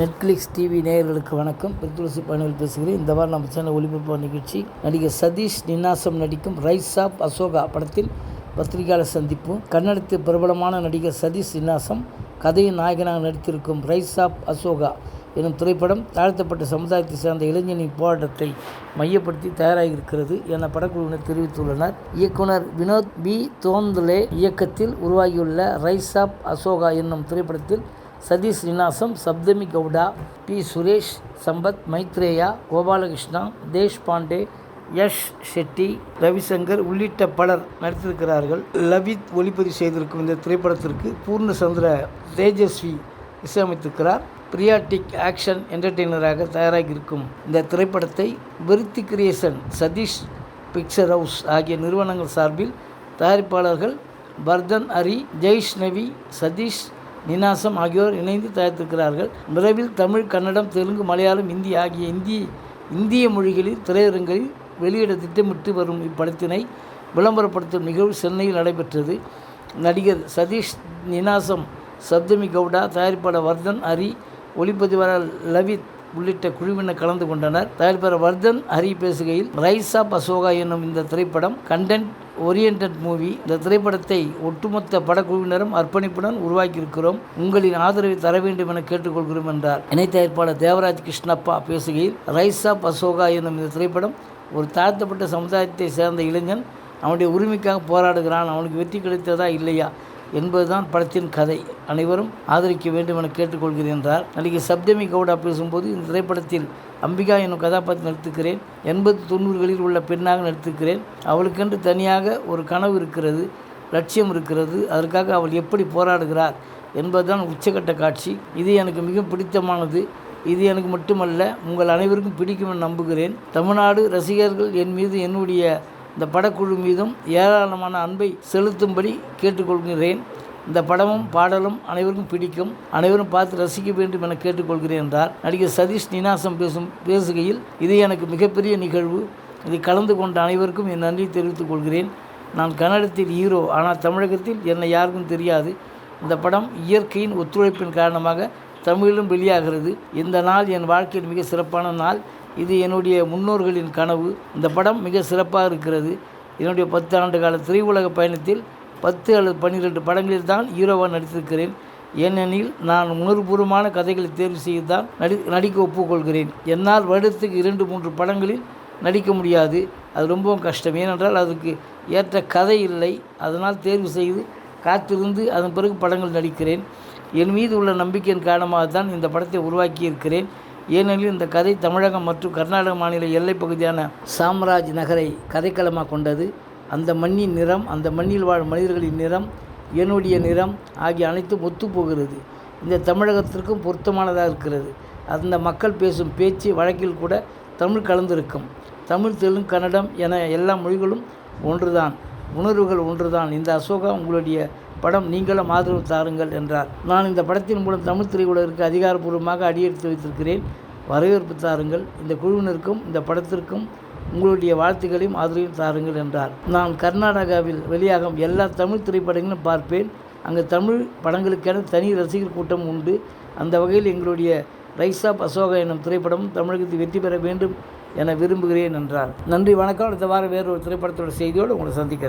Netflix TV நேயர்களுக்கு வணக்கம். பிரித்துளசி பயணிகள் பேசுகிறேன். இந்த வாரம் நம்ம சேனல் ஒளிபரப்பு நிகழ்ச்சி நடிகர் சதீஷ் நின்னாசம் நடிக்கும் ரைஸ் ஆஃப் அசோகா படத்தில் பத்திரிகையாளர் சந்திப்பு. கன்னடத்தில் பிரபலமான நடிகர் சதீஷ் நின்னாசம் கதையின் நாயகனாக நடித்திருக்கும் ரைஸ் ஆஃப் அசோகா எனும் திரைப்படம் தாழ்த்தப்பட்ட சமுதாயத்தை சேர்ந்த இளைஞனின் போராட்டத்தை மையப்படுத்தி தயாராகியிருக்கிறது என படக்குழுவினர் தெரிவித்துள்ளனர். இயக்குனர் வினோத் பி. தோந்துலே இயக்கத்தில் உருவாகியுள்ள ரைஸ் ஆப் அசோகா என்னும் திரைப்படத்தில் சதீஷ் நினாசம் சப்தமி கவுடா பி. சுரேஷ் சம்பத் மைத்ரேயா கோபாலகிருஷ்ணா தேஷ்பாண்டே யஷ் ஷெட்டி ரவிசங்கர் உள்ளிட்ட பலர் நடித்திருக்கிறார்கள். லவித் ஒளிப்பதிவு செய்திருக்கும் இந்த திரைப்படத்திற்கு பூர்ணசந்திர தேஜஸ்வி இசையமைத்திருக்கிறார். பிரியாட்டிக் ஆக்ஷன் என்டர்டெய்னராக தயாராகி இருக்கும் இந்த திரைப்படத்தை விருத்தி கிரியேஷன் சதீஷ் பிக்சர் ஹவுஸ் ஆகிய நிறுவனங்கள் சார்பில் தயாரிப்பாளர்கள் பர்தன் அரி ஜெய்ஷ்ணவி சதீஷ் நினாசம் ஆகியோர் இணைந்து தயாரித்திருக்கிறார்கள். விரைவில் தமிழ் கன்னடம் தெலுங்கு மலையாளம் இந்தி ஆகிய இந்திய இந்திய மொழிகளில் திரையரங்களில் வெளியிட திட்டமிட்டு வரும் இப்படத்தினை விளம்பரப்படுத்தும் நிகழ்வு சென்னையில் நடைபெற்றது. நடிகர் சதீஷ் நினாசம் சப்தமி கவுடா தயாரிப்பாளர் வர்தன் ஹரி ஒளிப்பதிவாளர் லவித் உள்ளிட்ட குழுவினர் கலந்து கொண்டனர். தயாரிப்பாளர் வர்தன் ஹரி பேசுகையில் ரைஸ் ஆப் அசோகா என்னும் இந்த திரைப்படம் கண்டென்ட் ஓரியன்ட் மூவி இந்த திரைப்படத்தை ஒட்டுமொத்த படக்குழுவினரும் அர்ப்பணிப்புடன் உருவாக்கியிருக்கிறோம். உங்களின் ஆதரவை தர வேண்டும் என கேட்டுக்கொள்கிறோம் என்றார். இணை தயாரிப்பாளர் தேவராஜ் கிருஷ்ணப்பா பேசுகையில் ரைஸ் ஆப் அசோகா என்னும் இந்த திரைப்படம் ஒரு தாழ்த்தப்பட்ட சமுதாயத்தை சேர்ந்த இளைஞன் அவனுடைய உரிமைக்காக போராடுகிறான் அவனுக்கு வெற்றி கிடைத்ததா இல்லையா? என்பதுதான் படத்தின் கதை. அனைவரும் ஆதரிக்க வேண்டும் என கேட்டுக்கொள்கிறேன் என்றார். நடிகை சப்தமி கவுடா பேசும்போது இந்த திரைப்படத்தில் அம்பிகா என்னும் கதாபாத்திரம் நடித்திருக்கிறேன். எண்பது தொண்ணூறுகளில் உள்ள பெண்ணாக நடித்திருக்கிறேன். அவளுக்கென்று தனியாக ஒரு கனவு இருக்கிறது லட்சியம் இருக்கிறது. அதற்காக அவள் எப்படி போராடுகிறார் என்பதுதான் உச்சகட்ட காட்சி. இது எனக்கு மிக பிடித்தமானது. இது எனக்கு மட்டுமல்ல உங்கள் அனைவருக்கும் பிடிக்கும் என நம்புகிறேன். தமிழ்நாடு ரசிகர்கள் என் மீது என்னுடைய இந்த படக்குழு மீதும் ஏராளமான அன்பை செலுத்தும்படி கேட்டுக்கொள்கிறேன். இந்த படமும் பாடலும் அனைவருக்கும் பிடிக்கும். அனைவரும் பார்த்து ரசிக்க வேண்டும் என கேட்டுக்கொள்கிறேன் என்றார். நடிகர் சதீஷ் நினாசம் பேசும் பேசுகையில் இது எனக்கு மிகப்பெரிய நிகழ்வு. இதை கலந்து கொண்ட அனைவருக்கும் என் நன்றி தெரிவித்துக் கொள்கிறேன். நான் கன்னடத்தில் ஹீரோ ஆனால் தமிழகத்தில் என்னை யாருக்கும் தெரியாது. இந்த படம் இயற்கையின் ஒத்துழைப்பின் காரணமாக தமிழிலும் வெளியாகிறது. இந்த நாள் என் வாழ்க்கையில் மிக சிறப்பான நாள். இது என்னுடைய முன்னோர்களின் கனவு. இந்த படம் மிக சிறப்பாக இருக்கிறது. என்னுடைய பத்து ஆண்டு கால திரையுலக பயணத்தில் பத்து அல்லது பன்னிரெண்டு படங்களில் தான் ஹீரோவாக நடித்திருக்கிறேன். ஏனெனில் நான் உணர்வுபூர்வமான கதைகளை தேர்வு செய்து தான் நடி நடிக்க ஒப்புக்கொள்கிறேன். என்னால் வருடத்துக்கு இரண்டு மூன்று படங்களில் நடிக்க முடியாது. அது ரொம்பவும் கஷ்டம். ஏனென்றால் அதுக்கு ஏற்ற கதை இல்லை. அதனால் தேர்வு செய்து காத்திருந்து அதன் பிறகு படங்கள் நடிக்கிறேன். என் மீது உள்ள நம்பிக்கையின் காரணமாக தான் இந்த படத்தை உருவாக்கியிருக்கிறேன். ஏனெனில் இந்த கதை தமிழகம் மற்றும் கர்நாடக மாநில எல்லைப் பகுதியான சாம்ராஜ் நகரை கதைக்களமாக கொண்டது. அந்த மண்ணின் நிறம் அந்த மண்ணில் வாழும் மனிதர்களின் நிறம் என்னுடைய நிறம் ஆகிய அனைத்தும் ஒத்துப்போகிறது. இந்த தமிழகத்திற்கும் பொருத்தமானதாக இருக்கிறது. அந்த மக்கள் பேசும் பேச்சு வழக்கில் கூட தமிழ் கலந்திருக்கும். தமிழ் தெலுங்கு கன்னடம் என எல்லா மொழிகளும் ஒன்றுதான். உணர்வுகள் ஒன்றுதான். இந்த அசோகா உங்களுடைய படம் நீங்களும் ஆதரவு தாருங்கள் என்றார். நான் இந்த படத்தின் மூலம் தமிழ் திரையுலகிற்கு அதிகாரப்பூர்வமாக அடியெடுத்து வைத்திருக்கிறேன். வரவேற்பு தாருங்கள். இந்த குழுவினருக்கும் இந்த படத்திற்கும் உங்களுடைய வாழ்த்துக்களையும் ஆதரவையும் தாருங்கள் என்றார். நான் கர்நாடகாவில் வெளியாகும் எல்லா தமிழ் திரைப்படங்களும் பார்ப்பேன். அங்கே தமிழ் படங்களுக்கென தனி ரசிகர் கூட்டம் உண்டு. அந்த வகையில் எங்களுடைய ரைஸ் ஆப் அசோகா என்னும் திரைப்படமும் தமிழகத்தில் வெற்றி பெற வேண்டும் என விரும்புகிறேன் என்றார். நன்றி வணக்கம். அடுத்த வாரம் வேறு ஒரு திரைப்படத்தோட செய்தியோடு உங்களை சந்திக்கிறேன்.